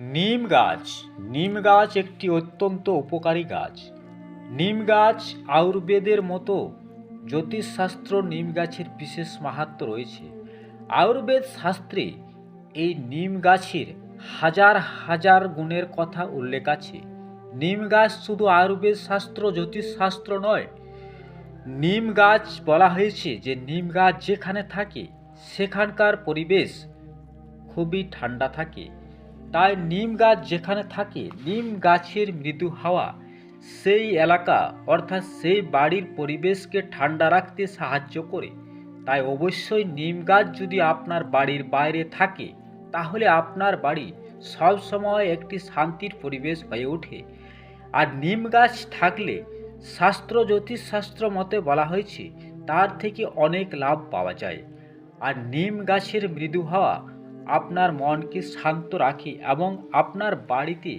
নিম গাছ। নিম গাছ একটি অত্যন্ত উপকারী গাছ। নিম গাছ আয়ুর্বেদের মতো জ্যোতিষশাস্ত্র নিম গাছের বিশেষ মাহাত্ম রয়েছে। আয়ুর্বেদ শাস্ত্রে এই নিম গাছের হাজার হাজার গুণের কথা উল্লেখ আছে। নিম গাছ শুধু আয়ুর্বেদ শাস্ত্র, জ্যোতিষশাস্ত্র নয়। নিম গাছ বলা হয়েছে যে নিম গাছ যেখানে থাকে, সেখানকার পরিবেশ খুবই ঠান্ডা থাকে। তাই নিম গাছ যেখানে থাকে, নিম গাছের মৃদু হাওয়া, সেই এলাকা, অর্থাৎ সেই বাড়ির পরিবেশকে ঠান্ডা রাখতে সাহায্য করে। তাই অবশ্যই নিম গাছ যদি আপনার বাড়ির বাইরে থাকে, তাহলে আপনার বাড়ি সবসময় একটি শান্তির পরিবেশ হয়ে ওঠে। আর নিম গাছ থাকলে শাস্ত্র, জ্যোতিষশাস্ত্র মতে বলা হয়েছে, তার থেকে অনেক লাভ পাওয়া যায়। আর নিম গাছের মৃদু হাওয়া আপনার মনকে শান্ত রাখে এবং আপনার বাড়িতে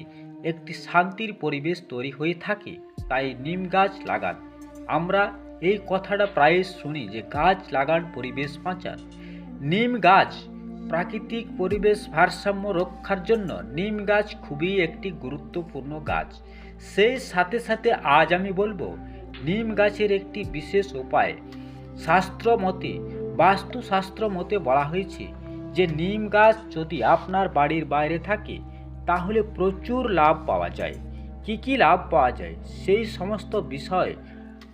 একটি শান্তির পরিবেশ তৈরি হয়ে থাকে, তাই নিম গাছ লাগান। আমরা এই কথাটা প্রায় শুনি যে গাছ লাগান, পরিবেশ বাঁচান। নিম গাছ প্রাকৃতিক পরিবেশ ভারসাম্য রক্ষার জন্য নিম গাছ খুবই একটি গুরুত্বপূর্ণ গাছ। সেই সাথে সাথে আজ আমি বলব, নিম গাছের একটি বিশেষ উপায়, শাস্ত্র মতে, বাস্তুশাস্ত্র মতে বলা হয়েছে যে নিম গাছ যদি আপনার বাড়ির বাইরে থাকে, তাহলে প্রচুর লাভ পাওয়া যায়। কি কি লাভ পাওয়া যায়? সেই সমস্ত বিষয়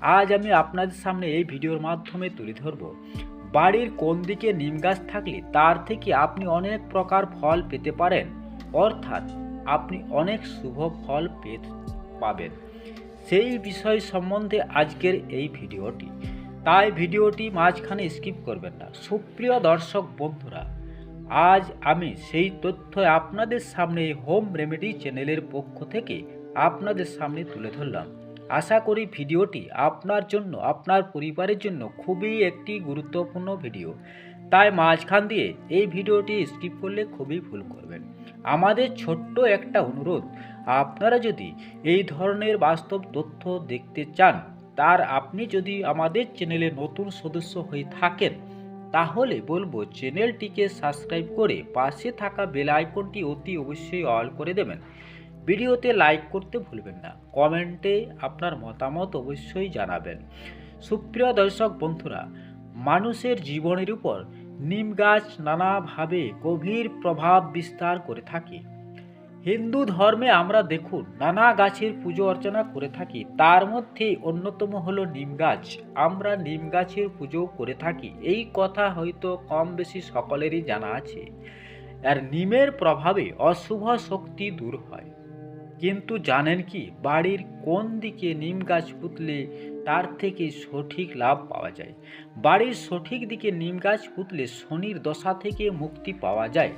আজ আমি আপনাদের সামনে এই ভিডিওর মাধ্যমে তুলে ধরব। বাড়ির কোন দিকে নিম গাছ থাকলে তার থেকে আপনি অনেক প্রকার ফল পেতে পারেন, অর্থাৎ আপনি অনেক শুভ ফল পেতে, পাবেন। সেই বিষয় সম্বন্ধে আজকের এই ভিডিওটি। তাই ভিডিওটি মাঝখানে স্কিপ করবেন না। সুপ্রিয় দর্শক বন্ধুরা আজ আমি সেই তথ্য আপনাদের সামনে হোম রেমেডি চ্যানেলের পক্ষ থেকে আপনাদের সামনে তুলে ধরলাম। আশা করি ভিডিওটি আপনার জন্য, আপনার পরিবারের জন্য খুবই একটি গুরুত্বপূর্ণ ভিডিও। তাই মাঝখান দিয়ে এই ভিডিওটি স্কিপ করলে খুবই ভুল করবেন। আমাদের ছোট্ট একটা অনুরোধ, আপনারা যদি এই ধরনের বাস্তব তথ্য দেখতে চান, তার আপনি যদি আমাদের চ্যানেলে নতুন সদস্য হয়ে থাকেন তাহলে বলব চ্যানেলটিকে সাবস্ক্রাইব করে পাশে থাকা বেল আইকনটি অতি অবশ্যই অল করে দেবেন। ভিডিওতে লাইক করতে ভুলবেন না, কমেন্টে আপনার মতামত অবশ্যই জানাবেন। সুপ্রিয় দর্শক বন্ধুরা, মানুষের জীবনের উপর নিম গাছ নানাভাবে গভীর প্রভাব বিস্তার করে থাকে। হিন্দু ধর্মে আমরা দেখুন নানা গাছের পুজো অর্চনা করে থাকি। তার মধ্যে অন্যতম হলো নিম গাছ। আমরা নিম গাছের পুজো করে থাকি। এই কথা হয়তো কম বেশি সকলেরই জানা আছে। আর নিমের প্রভাবে অশুভ শক্তি দূর হয়। কিন্তু জানেন কি, বাড়ির কোন দিকে নিম গাছ পুতলে তার থেকে সঠিক লাভ পাওয়া যায়? বাড়ির সঠিক দিকে নিম গাছ পুতলে শনির দশা থেকে মুক্তি পাওয়া যায়।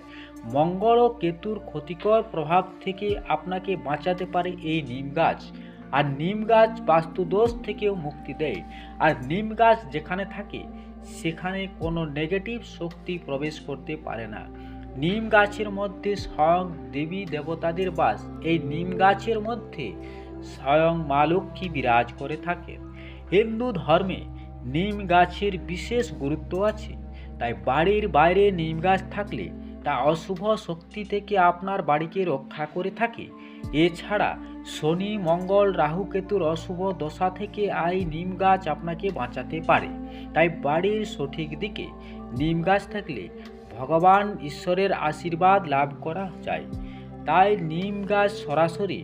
মঙ্গল ও কেতুর ক্ষতিকর প্রভাব থেকে আপনাকে বাঁচাতে পারে এই নিম গাছ। আর নিম গাছ বাস্তুদোষ থেকেও মুক্তি দেয়। আর নিম গাছ যেখানে থাকে, সেখানে কোনো নেগেটিভ শক্তি প্রবেশ করতে পারে না। নিম গাছের মধ্যে স্বয়ং দেবী দেবতাদের বাস। এই নিম গাছের মধ্যে স্বয়ং মা লক্ষ্মী বিরাজ করে থাকে। হিন্দু ধর্মে নিম গাছের বিশেষ গুরুত্ব আছে। তাই বাড়ির বাইরে নিম গাছ থাকলে তা অশুভ শক্তি থেকে আপনার বাড়িকে রক্ষা করে থাকে। এছাড়া শনি, মঙ্গল, রাহু, কেতুর অশুভ দশা থেকে এই নিম গাছ আপনাকে বাঁচাতে পারে। তাই বাড়ির সঠিক দিকে নিম গাছ থাকলে ভগবান ঈশ্বরের আশীর্বাদ লাভ করা যায়। তাই নিম গাছ সরাসরি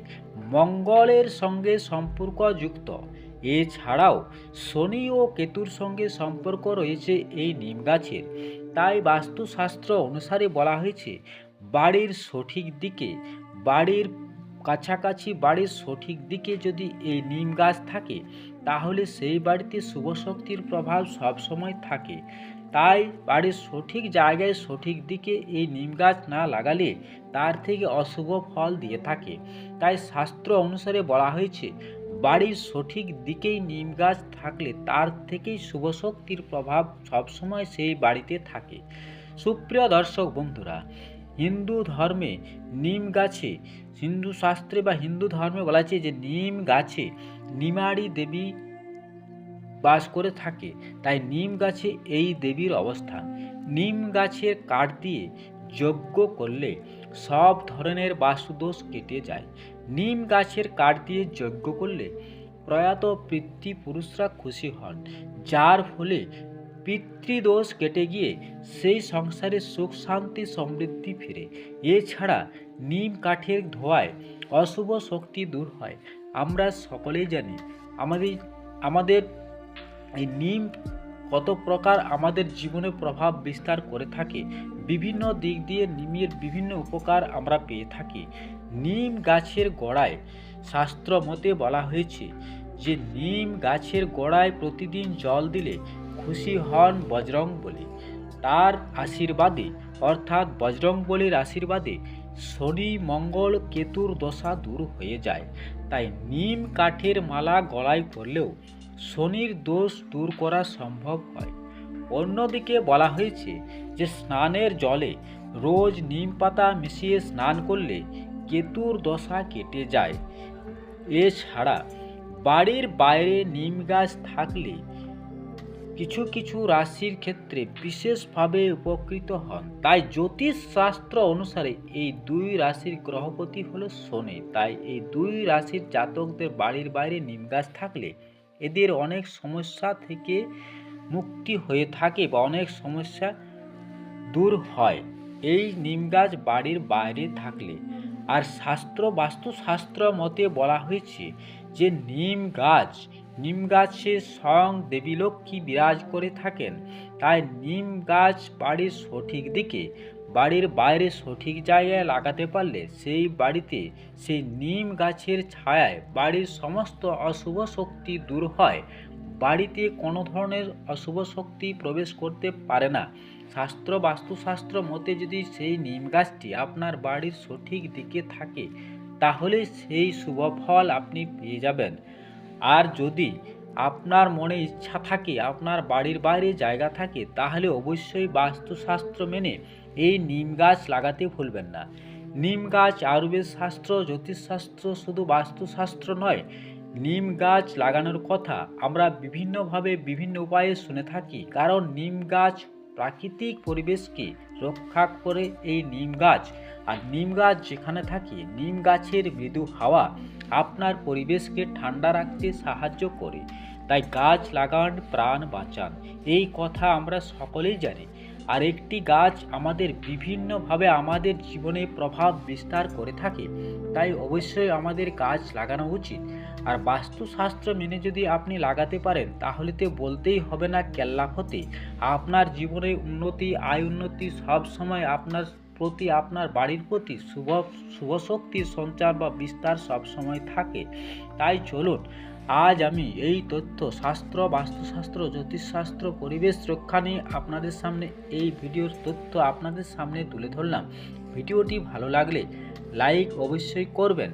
মঙ্গলের সঙ্গে সম্পর্কযুক্ত। এছাড়াও শনি ও কেতুর সঙ্গে সম্পর্ক রয়েছে এই নিম গাছের। তাই বাস্তুশাস্ত্র অনুসারে বলা হয়েছে, বাড়ির সঠিক দিকে, বাড়ির কাছাকাছি বাড়ির সঠিক দিকে যদি এই নিম গাছ থাকে, তাহলে সেই বাড়িতে শুভ শক্তির প্রভাব সবসময় থাকে। তাই বাড়ির সঠিক জায়গায় সঠিক দিকে এই নিম গাছ না লাগালে তার থেকে অশুভ ফল দিয়ে থাকে। তাই শাস্ত্র অনুসারে বলা হয়েছে, বাড়ির সঠিক দিকেই নিম গাছ থাকলে তার থেকেই শুভ শক্তির প্রভাব সবসময় সেই বাড়িতে থাকে। সুপ্রিয় দর্শক বন্ধুরা, হিন্দু ধর্মে নিম গাছে, হিন্দু শাস্ত্রে বা হিন্দু ধর্মে বলা আছে যে নিম গাছে নিমাড়ি দেবী বাস করে থাকে, তাই নিম গাছে এই দেবীর অবস্থান। নিম গাছের কাঠ দিয়ে যজ্ঞ করলে সব ধরনের বাস্তুদোষ কেটে যায়। নিম গাছের কাঠ দিয়ে যজ্ঞ করলে প্রয়াত পিতৃপুরুষরা খুশি হন, যার ফলে পিতৃদোষ কেটে গিয়ে সেই সংসারে সুখ, শান্তি, সমৃদ্ধি ফিরে। এছাড়া নিম কাঠের ধোয়ায় অশুভ শক্তি দূর হয়। আমরা সকলেই জানি, আমাদের আমাদের এই নিম কত প্রকার আমাদের জীবনে প্রভাব বিস্তার করে থাকে, বিভিন্ন দিক দিয়ে নিমের বিভিন্ন উপকার আমরা পেয়ে থাকি। নিম গাছের গোড়ায় শাস্ত্র মতে বলা হয়েছে যে, নিম গাছের গোড়ায় প্রতিদিন জল দিলে খুশি হন বজরং বলি তার আশীর্বাদে, অর্থাৎ বজরং বলির আশীর্বাদে শনি, মঙ্গল, কেতুর দশা দূর হয়ে যায়। তাই নিম কাঠের মালা গলায় পরলেও শনির দোষ দূর করা সম্ভব হয়। অন্যদিকে বলা হয়েছে যে স্নানের জলে রোজ নিম পাতা মিশিয়ে স্নান করলে কেতুর দশা কেটে যায়। এছাড়া বাড়ির বাইরে নিম গাছ থাকলে কিছু কিছু রাশির ক্ষেত্রে বিশেষভাবে উপকৃত হন। তাই জ্যোতিষ শাস্ত্র অনুসারে এই দুই রাশির গ্রহপতি হলো শনি। তাই এই দুই রাশির জাতকদের বাড়ির বাইরে নিম গাছ থাকলে এদের অনেক সমস্যা থেকে মুক্তি হয়ে থাকে বা অনেক সমস্যা দূর হয়। এই নিম গাছ বাড়ির বাইরে থাকলে। আর শাস্ত্র, বাস্তুশাস্ত্র মতে বলা হয়েছে যে, নিম গাছ, নিম গাছে স্বয়ং দেবীলক্ষ্মী বিরাজ করে থাকেন। তাই নিম গাছ বাড়ির সঠিক দিকে বাড়ির বাইরে সঠিক জায়গায় লাগাতে পারলে সেই বাড়িতে সেই নিম গাছের ছায়ায় বাড়ির সমস্ত অশুভ শক্তি দূর হয়। বাড়িতে কোনো ধরনের অশুভ শক্তি প্রবেশ করতে পারে না। শাস্ত্র বাস্তুশাস্ত্র মতে যদি সেই নিম গাছটি আপনার বাড়ির সঠিক দিকে থাকে, তাহলে সেই শুভ ফল আপনি পেয়ে যাবেন। আর যদি আপনার মনে ইচ্ছা থাকে, আপনার বাড়ির বাইরে জায়গা থাকে, তাহলে অবশ্যই বাস্তুশাস্ত্র মেনে এই নিম গাছ লাগাতে ভুলবেন না। নিম গাছ আয়ুর্বেদ শাস্ত্র জ্যোতিষশাস্ত্র শুধু বাস্তুশাস্ত্র নয়, নিম গাছ লাগানোর কথা আমরা বিভিন্নভাবে বিভিন্ন উপায়ে শুনে থাকি। কারণ নিম গাছ প্রাকৃতিক পরিবেশকে রক্ষা করে এই নিম গাছ। আর নিম গাছ যেখানে থাকে, নিম গাছের মৃদু হাওয়া আপনার পরিবেশকে ঠান্ডা রাখতে সাহায্য করে। তাই গাছ লাগান, প্রাণ বাঁচান। এই কথা আমরা সকলেই জানি। আর একটি গাছ আমাদের বিভিন্নভাবে আমাদের জীবনে প্রভাব বিস্তার করে থাকে, তাই অবশ্যই আমাদের গাছ লাগানো উচিত। আর বাস্তুশাস্ত্র মেনে যদি আপনি লাগাতে পারেন, তাহলে তো বলতেই হবে না কেল্লা হতে আপনার জীবনে উন্নতি, আয় উন্নতি সব সময় আপনার প্রতি, আপনার বাড়ির প্রতি শুভ শুভ শক্তির সঞ্চার বা বিস্তার সব সময় থাকে। তাই চলুন আজ আমি এই তথ্য, শাস্ত্র, বাস্তুশাস্ত্র, জ্যোতিষশাস্ত্র, পরিবেশ রক্ষা নিয়ে আপনাদের সামনে এই ভিডিওর তথ্য আপনাদের সামনে তুলে ধরলাম। ভিডিওটি ভালো লাগলে লাইক অবশ্যই করবেন।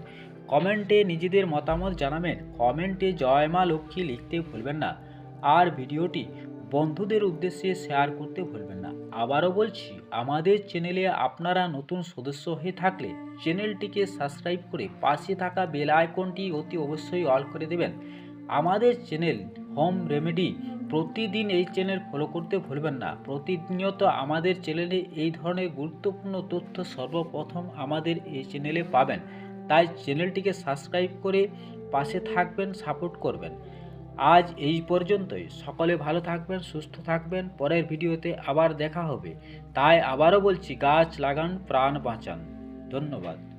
কমেন্টে নিজেদের মতামত জানাবেন। কমেন্টে জয় মা লক্ষ্মী লিখতে ভুলবেন না। আর ভিডিওটি বন্ধুদের উদ্দেশ্যে শেয়ার করতে ভুলবেন না। আবারও বলছি আমাদের চ্যানেলে আপনারা নতুন সদস্য হয়ে থাকলে চ্যানেলটিকে সাবস্ক্রাইব করে পাশে থাকা বেল আইকনটি অতি অবশ্যই অল করে দেবেন। আমাদের চ্যানেল হোম রেমেডি প্রতিদিন এই চ্যানেল ফলো করতে ভুলবেন না। প্রতিনিয়ত আমাদের চ্যানেলে এই ধরনের গুরুত্বপূর্ণ তথ্য সর্বপ্রথম আমাদের এই চ্যানেলে পাবেন। তাই চ্যানেলটিকে সাবস্ক্রাইব করে পাশে থাকবেন, সাপোর্ট করবেন। আজ এই পর্যন্তই। সকলে ভালো থাকবেন, সুস্থ থাকবেন। পরের ভিডিওতে আবার দেখা হবে। তাই আবারও বলছি, গাছ লাগান, প্রাণ বাঁচান। ধন্যবাদ।